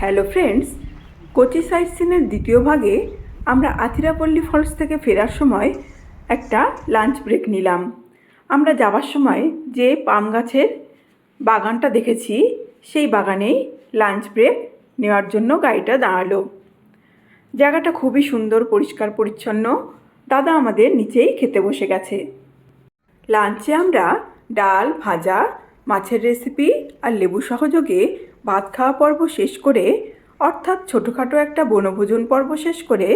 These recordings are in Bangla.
হ্যালো ফ্রেন্ডস, কোচি সাইট সিনের দ্বিতীয় ভাগে আমরা আথিরাপল্লী ফলস থেকে ফেরার সময় একটা লাঞ্চ ব্রেক নিলাম। আমরা যাওয়ার সময় যে পাম গাছের বাগানটা দেখেছি, সেই বাগানেই লাঞ্চ ব্রেক নেওয়ার জন্য গাড়িটা দাঁড়াল। জায়গাটা খুবই সুন্দর, পরিষ্কার, পরিচ্ছন্ন। দাদা আমাদের নিচেই খেতে বসে গেছে। লাঞ্চে আমরা ডাল, ভাজা, মাছের রেসিপি আর লেবু সহযোগে ভাত খাওয়া পর্ব শেষ করে, অর্থাৎ ছোটোখাটো একটা বনভোজন পর্ব শেষ করে,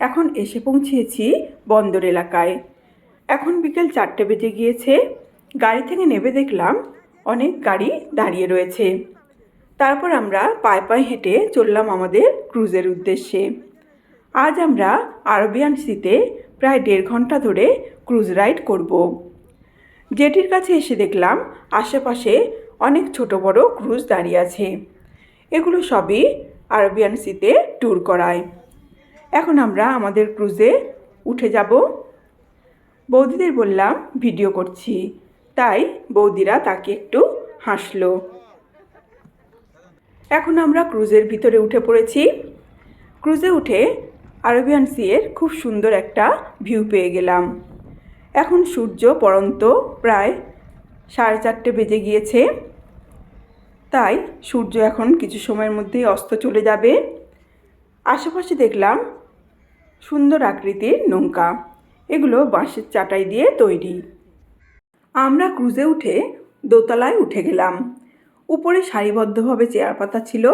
এখন এসে পৌঁছিয়েছি বন্দর এলাকায়। এখন বিকেল চারটে বেজে গিয়েছে। গাড়ি থেকে নেমে দেখলাম অনেক গাড়ি দাঁড়িয়ে রয়েছে। তারপর আমরা পায়ে পায়ে হেঁটে চললাম আমাদের ক্রুজের উদ্দেশ্যে। আজ আমরা আরবিয়ান সিতে প্রায় দেড় ঘণ্টা ধরে ক্রুজ রাইড করব। জেটির কাছে এসে দেখলাম আশেপাশে অনেক ছোট বড় ক্রুজ দাঁড়িয়ে আছে। এগুলো সবই আরবিয়ান সিতে ট্যুর করায়। এখন আমরা আমাদের ক্রুজে উঠে যাব। বৌদিদের বললাম, ভিডিও করছি। তাই বৌদিরা তাকে একটু হাসলো। এখন আমরা ক্রুজের ভিতরে উঠে পড়েছি। ক্রুজে উঠে আরবিয়ান সিয়ের খুব সুন্দর একটা ভিউ পেয়ে গেলাম। এখন সূর্য পরন্ত প্রায় সাড়ে চারটে বেজে গিয়েছে। তাই সূর্য এখন কিছু সময়ের মধ্যেই অস্ত চলে যাবে। আশেপাশে দেখলাম সুন্দর আকৃতির নৌকা। এগুলো বাঁশের চাটাই দিয়ে তৈরি। আমরা ক্রুজে উঠে দোতলায় উঠে গেলাম। উপরে সারিবদ্ধভাবে চেয়ার পাতা ছিল।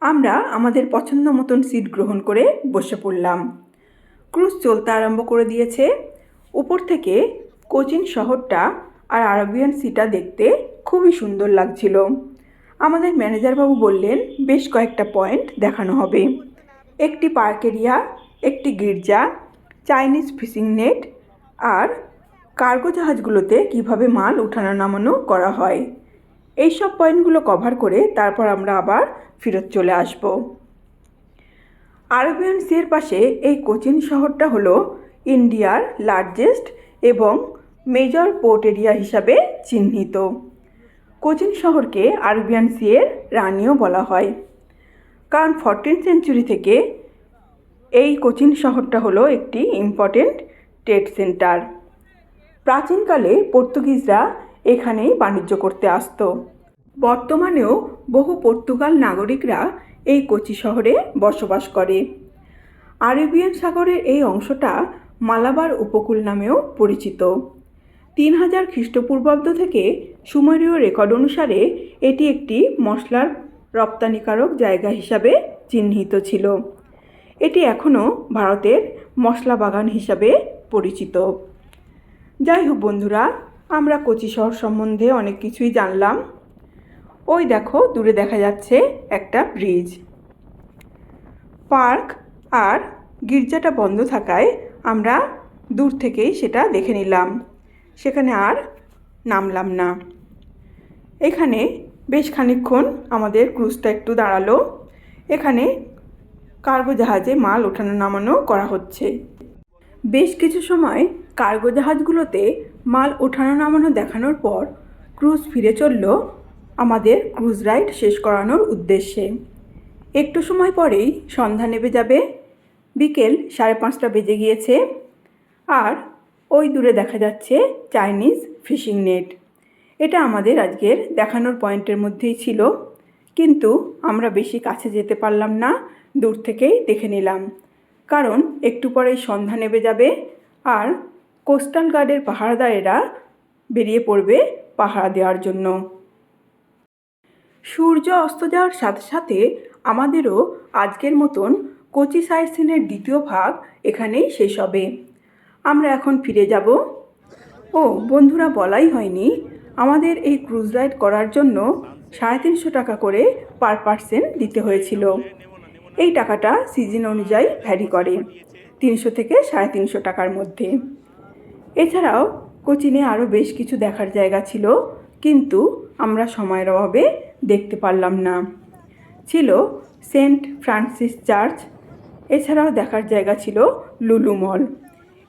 আমরা আমাদের পছন্দ মতন সিট গ্রহণ করে বসে পড়লাম। ক্রুজ চলতে আরম্ভ করে দিয়েছে। উপর থেকে কোচিন শহরটা আর আরবিয়ান সিটা দেখতে খুবই সুন্দর লাগছিল। আমাদের ম্যানেজারবাবু বললেন, বেশ কয়েকটা পয়েন্ট দেখানো হবে। একটি পার্ক এরিয়া, একটি গির্জা, চাইনিজ ফিশিং নেট আর কার্গো জাহাজগুলোতে কীভাবে মাল উঠানো নামানো করা হয়। এই সব পয়েন্টগুলো কভার করে তারপর আমরা আবার ফেরত চলে আসব। আরবিয়ান সির পাশে এই কোচিন শহরটা হলো ইন্ডিয়ার লার্জেস্ট এবং মেজর পোর্ট এরিয়া হিসাবে চিহ্নিত। কোচিন শহরকে আরবিয়ান সিয়ের রানীও বলা হয়। কারণ ফরটিন সেঞ্চুরি থেকে এই কোচিন শহরটা হলো একটি ইম্পর্টেন্ট ট্রেড সেন্টার প্রাচীনকালে পর্তুগিজরা এখানেই বাণিজ্য করতে আসতো। বর্তমানেও বহু পর্তুগাল নাগরিকরা এই কোচি শহরে বসবাস করে। আরবিয়ান সাগরের এই অংশটা মালাবার উপকূল নামেও পরিচিত। তিন হাজার খ্রিস্টপূর্বাব্দ থেকে সুমেরীয় রেকর্ড অনুসারে এটি একটি মশলার রপ্তানিকারক জায়গা হিসাবে চিহ্নিত ছিল। এটি এখনও ভারতের মশলা বাগান হিসাবে পরিচিত। যাই হোক বন্ধুরা, আমরা কোচি শহর সম্বন্ধে অনেক কিছুই জানলাম। ওই দেখো, দূরে দেখা যাচ্ছে একটা ব্রিজ। পার্ক আর গির্জাটা বন্ধ থাকায় আমরা দূর থেকেই সেটা দেখে নিলাম। সেখানে আর নামলাম না। এখানে বেশ খানিক্ষণ আমাদের ক্রুজটা একটু দাঁড়াল। এখানে কার্গো জাহাজে মাল ওঠানো নামানো করা হচ্ছে। বেশ কিছু সময় কার্গো জাহাজগুলোতে মাল ওঠানো নামানো দেখানোর পর ক্রুজ ফিরে চলল আমাদের ক্রুজ রাইড শেষ করানোর উদ্দেশ্যে। একটু সময় পরেই সন্ধ্যা নেমে যাবে। বিকেল সাড়ে পাঁচটা বেজে গিয়েছে। আর ওই দূরে দেখা যাচ্ছে চাইনিজ ফিশিং নেট এটা আমাদের আজকের দেখানোর পয়েন্টের মধ্যেই ছিল। কিন্তু আমরা বেশি কাছে যেতে পারলাম না, দূর থেকেই দেখে নিলাম। কারণ একটু পরেই সন্ধ্যা নেমে যাবে আর কোস্টাল গার্ডের পাহারাদারেরা বেরিয়ে পড়বে পাহারা দেওয়ার জন্য। সূর্য অস্ত যাওয়ার সাথে সাথে আমাদেরও আজকের মতন কোচি সাইট সিনের দ্বিতীয় ভাগ এখানেই শেষ হবে। আমরা এখন ফিরে যাব। ও, বন্ধুরা, বলাই হয়নি। আমাদের এই ক্রুজ রাইড করার জন্য সাড়ে তিনশো টাকা করে পার পার্সেন দিতে হয়েছিল। এই টাকাটা সিজন অনুযায়ী ভ্যারি করে, তিনশো থেকে সাড়ে তিনশো টাকার মধ্যে। এছাড়াও কোচিনে আরও বেশ কিছু দেখার জায়গা ছিল, কিন্তু আমরা সময়ের অভাবে দেখতে পারলাম না। ছিল সেন্ট ফ্রান্সিস চার্চ, এছাড়াও দেখার জায়গা ছিল লুলু মল।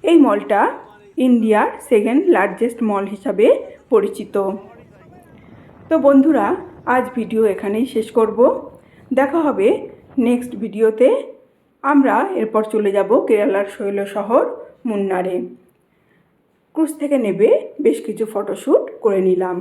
এই মলটা ইন্ডিয়ার সেকেন্ড লার্জেস্ট মল হিসাবে পরিচিত। তো বন্ধুরা, আজ ভিডিও এখানেই শেষ করব। দেখা হবে নেক্সট ভিডিওতে। আমরা এরপর চলে যাব কেরালার শৈল শহর, মুন্নারে। ক্রুজ থেকে নেবে বেশ কিছু ফটোশ্যুট করে নিলাম।